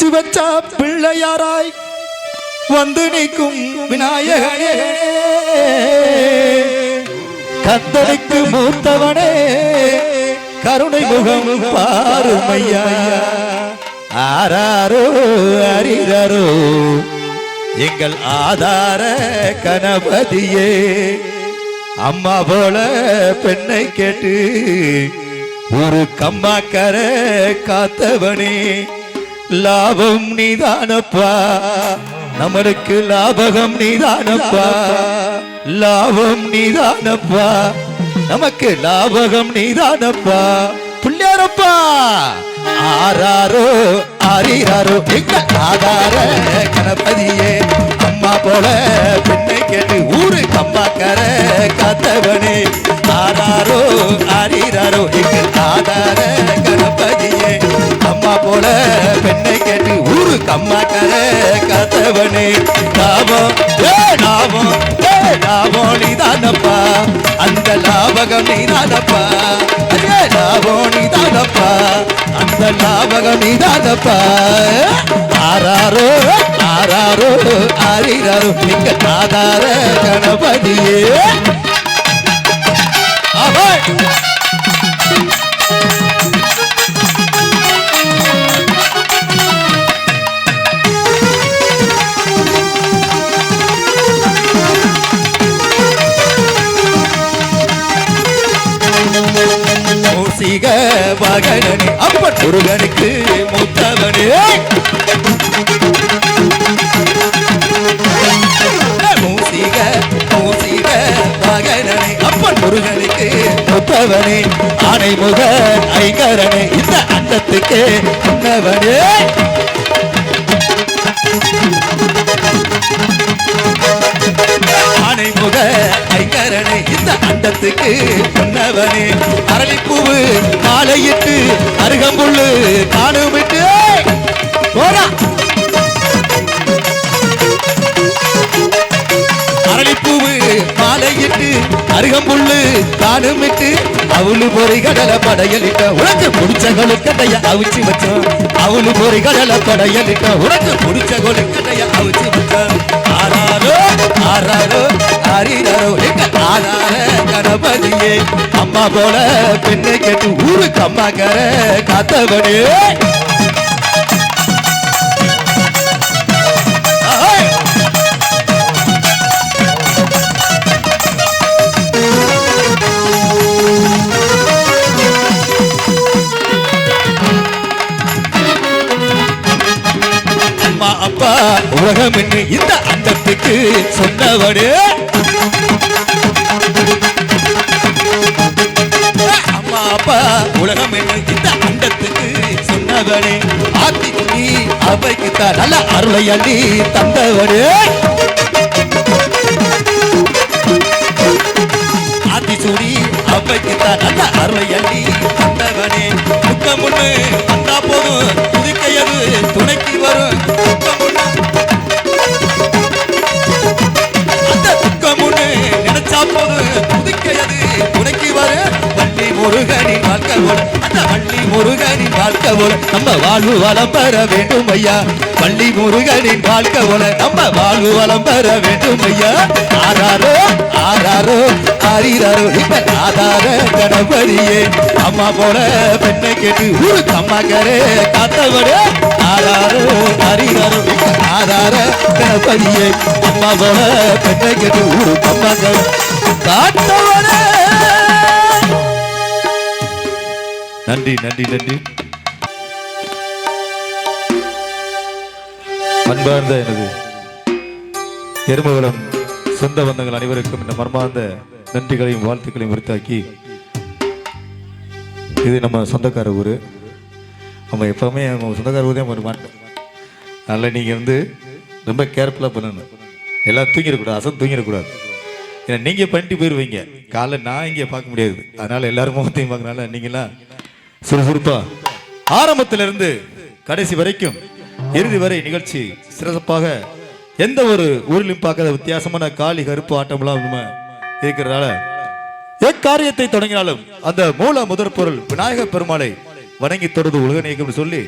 பிடிச்சு வச்சா பிள்ளையாராய் வந்து நிற்கும் விநாயகனே. கத்தனுக்கு மூத்தவனே கருணை முகம் பாருமையா ஆராரோ அறிரரோ எங்கள் ஆதார கணபதியே. அம்மா போல பெண்ணை கேட்டு ஒரு கம்மாக்கர காத்தவனே. லாபம் நீதானப்பா. நம்மளுக்கு லாபகம் நீதானப்பா. லாபம் நீதானப்பா. நமக்கு லாபகம் நீதானப்பா. புள்ளியாரப்பா. ஆறாரோ ஆறாரோ எங்க ஆதார கணபதியே? அம்மா போல பெண்ணை கேட்டு ஊரு கம்பாக்கர காத்தவனே. ஆறாரோ ஆறாரோ எங்க ஆதார லாபகம் நீதானப்பா ஏ லாபம் நீதானப்பா அந்த லாபகம் நீதானப்பா ஆராரோ ஆராரோ ஆரிராரோ நீங்க தாதார கணபதியே. ஆஹா மூசிக மகனே அப்பன் முருகனுக்கு மூத்தவனே. மூசிக மூசிக மகனே அப்பன் முருகனுக்கு மூத்தவனே. ஆனைமுக ஐங்கரனே. இந்த அண்டத்துக்கு முன்னவனே. ஆனைமுக ஐங்கரனே. இந்த அண்டத்துக்கு உன்னவனே அரளிப்பூவு காலையிட்டு அருகம்புள்ளு காணுமிட்டு போரா அரளிப்பூவு மாலையிட்டு அருகம்புள்ளு காணுமிட்டு அவளு பொறி கடல படையலிட்ட உனக்கு பிடிச்ச கொழுக்கட்டைய அவிச்சு வச்சோம். அவளு பொறி கடல படையலிட்ட உனக்கு பிடிச்ச கொழுக்கட்டைய அவிச்சு வச்சோம். ஆறாரோ ஆறாரோ ஆறினாரோ எங்க கணபதியே அம்மா போல பெண்ணை கேட்டு ஊருக்கு அம்மா கர காத்தவனே அப்பா உலகம் என்று இந்த அந்தத்துக்கு சொன்னவனே. உலகம் இந்த அண்டத்துக்கு சொன்னவனே. ஆத்தி அவைக்கு தான் நல்ல அருளை அள்ளி தந்தவனே. ஆத்திசூடி அவைக்கு தான் நல்ல அருளை அள்ளி தந்தவனே. துக்கம் ஒண்ணு வந்தா போதும் புதுக்கையது துணைக்கு வரும் துக்கம் ஒண்ணு. அந்த துக்கம் ஒண்ணு நினைச்சா போதும் புதுக்கையது துணைக்கு வரும் முருகனின் வாழ்க்கை போல அந்த வள்ளி முருகனின் வாழ்க்கை போல நம்ம வாழ்வு வளம் பெற வேண்டும் ஐயா வள்ளி முருகனின் வாழ்க்கை போல நம்ம வாழ்வு வளம் பெற வேண்டும் ஐயா ஆறாரோ ஆறாரோ ஆறிறாரோ இப்ப ஆதார கணபதியே அம்மா போல பெண்ணை கேட்டு ஊருக்கு அம்மா கரே காத்தவடு ஆறாரோ ஆறிறாரோ ஆதார கணபதியே அம்மா போல பெண்ணை கேட்டு ஊருக்கு அம்மா கரே காத்தவடு நன்றி நன்றி நன்றி. அன்பார்ந்த எனது எருமகுளம் சொந்த பந்தங்கள் அனைவருக்கும் இந்த மர்மார்ந்த நன்றிகளையும் வாழ்த்துக்களையும் உரித்தாக்கி இது நம்ம சொந்தக்கார ஊர். நம்ம எப்பவுமே நம்ம சொந்தக்கார ஊரே ஒரு மாட்டோம் அதனால் நீங்கள் வந்து ரொம்ப கேர்ஃபுல்லாக பண்ணணும். எல்லாம் தூங்கிடக்கூடாது அசம் தூங்கிடக்கூடாது. ஏன்னா நீங்கள் பண்ணிட்டு போயிடுவீங்க காலைல நான் இங்கே பார்க்க முடியாது. அதனால் எல்லாரும் முகத்தையும் பார்க்கறனால நீங்களாம் சுறுசுறுப்பா. ஆரம்பத்திலிருந்து கடைசி வரைக்கும் இறுதி வரை நிகழ்ச்சி சிறப்பாக எந்த ஒரு ஊரிலும் பார்க்காத வித்தியாசமான காளி கருப்பு ஆட்டம்லாம் இருக்கிறதால எக்காரியத்தை தொடங்கினாலும் அந்த மூல முதற் பொருள் விநாயகர் பெருமாளை வணங்கி தொடர்ந்து உலக நீக்கம் சொல்லி